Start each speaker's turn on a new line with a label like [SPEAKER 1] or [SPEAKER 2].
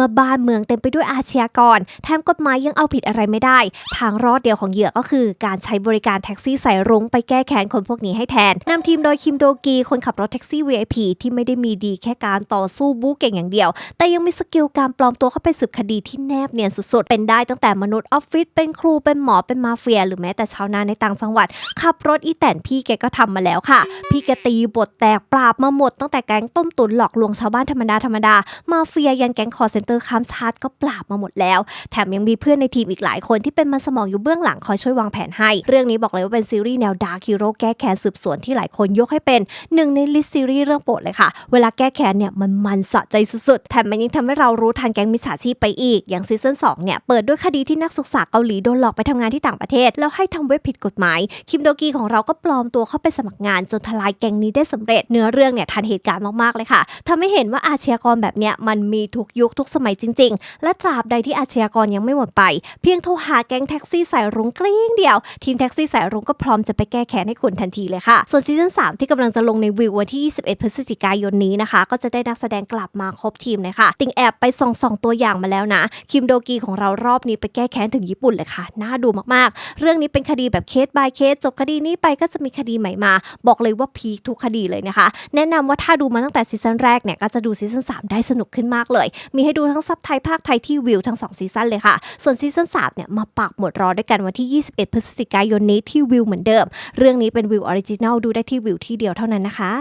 [SPEAKER 1] มื่อบ้านเมืองเต็มไปด้วยอาชญากร แถมกฎหมายยังเอาผิดอะไรไม่ได้ ทางรอดเดียวของเหยื่อก็คือ การใช้บริการแท็กซี่ใส่รุ้งไปแก้แค้นคนพวกนี้ให้แทนนำทีมโดยคิมโดกีคนขับรถแท็กซี่ VIP ที่ไม่ได้มีดีแค่การต่อสู้บู๊เก่งอย่างเดียว แต่ยังมีสกิลการปลอมตัวเข้าไปสืบคดีที่แนบเนียนสุดๆ เป็นได้ตั้งแต่มนุษย์ออฟฟิศเป็นครูเป็นหมอเป็นมาเฟีย หรือแม้แต่ชาวนาในต่างจังหวัด ขับรถอีแตนพี่แกก็ทำมาแล้วค่ะ พี่แกตีบทแตกปราบมาหมดตั้งแต่แก๊งต้มตุ๋นหลอกลวงชาวบ้านธรรมดาธรรมดามาเฟียยันแก๊งคอร์เซนเตอร์ข้ามชาติก็ปราบมาหมดแล้ว แถมยังมีเพื่อนในทีมอีกหลายคนที่เป็นมันสมองอยู่เบื้องหลังคอยช่วยวางแผนให้ เรื่องนี้บอกเลยว่าเป็นซีรีส์แนวดาร์คฮีโร่แก้แค้นสืบสวนที่หลายคนยกให้เป็นหนึ่งในลิสต์ซีรีส์เรื่องโปรดเลยค่ะ เวลาแก้แค้นเนี่ยมันมันสะใจสุดๆ แถมมันยังทำให้เรารู้ทันแก๊งมิจฉาชีพไปอีก อย่างซีซั่น2เนี่ยเปิดด้วยคดีที่นักศึกษาเกาหลีโดนหลอกไปทำงานที่ต่างประเทศ แล้วให้ทำเว็บผิดกฎหมาย คิมโดกีของเราก็ปลอมตัวเข้าไปสมัครงานจนทลายแก๊งนี้ได้สำเร็จ เนื้อเรื่องเนี่ยทันเหตุการณ์มากๆเลยค่ะทำให้เห็นว่าอาชญากรแบบเนี้ยมันมีทุกยุคทุกสมัยจริง ๆ และตราบใดที่อาชญากรยังไม่หมดไป เพียงโทรหาแก๊งแท็กซี่สายรุ้งกริ้งเดียว ทีมแท็กซี่สายรุ้งก็พร้อมจะไปแก้แค้นให้คุณทันทีเลยค่ะ ส่วนซีซั่น3ที่กำลังจะลงในวิววันที่ 21 พฤศจิกายนนี้นะคะ ก็จะได้นักแสดงกลับมาครบทีมเลยค่ะ ติงแอบไปส่องสองตัวอย่างมาแล้วนะ คิมโดกีของเรารอบนี้ไปแก้แค้นถึงญี่ปุ่นเลยค่ะ น่าดูมากๆ เรื่องนี้เป็นคดีแบบเคส by เคส จบคดีนี้ไปก็จะมีคดีใหม่มา บอกเลยว่าพีคทุกคดีเลยนะคะ แนะนำว่าถ้าดูมาตั้งแต่ซีซั่นแรกเนี่ยก็จะดูซีซั่น3ได้สนุกขึ้นมากเลย มีให้ดูทั้งซับไทยภาคไทยที่วิวทั้ง 2 ซีซั่นเลยค่ะ ส่วนซีซั่น3เนี่ยมาปักหมดรอด้วยกันวันที่ 21 พฤศจิกายนนี้ที่วิวเหมือนเดิม เรื่องนี้เป็นวิวออริจินัลดูได้ที่วิวที่เดียวเท่านั้นนะคะ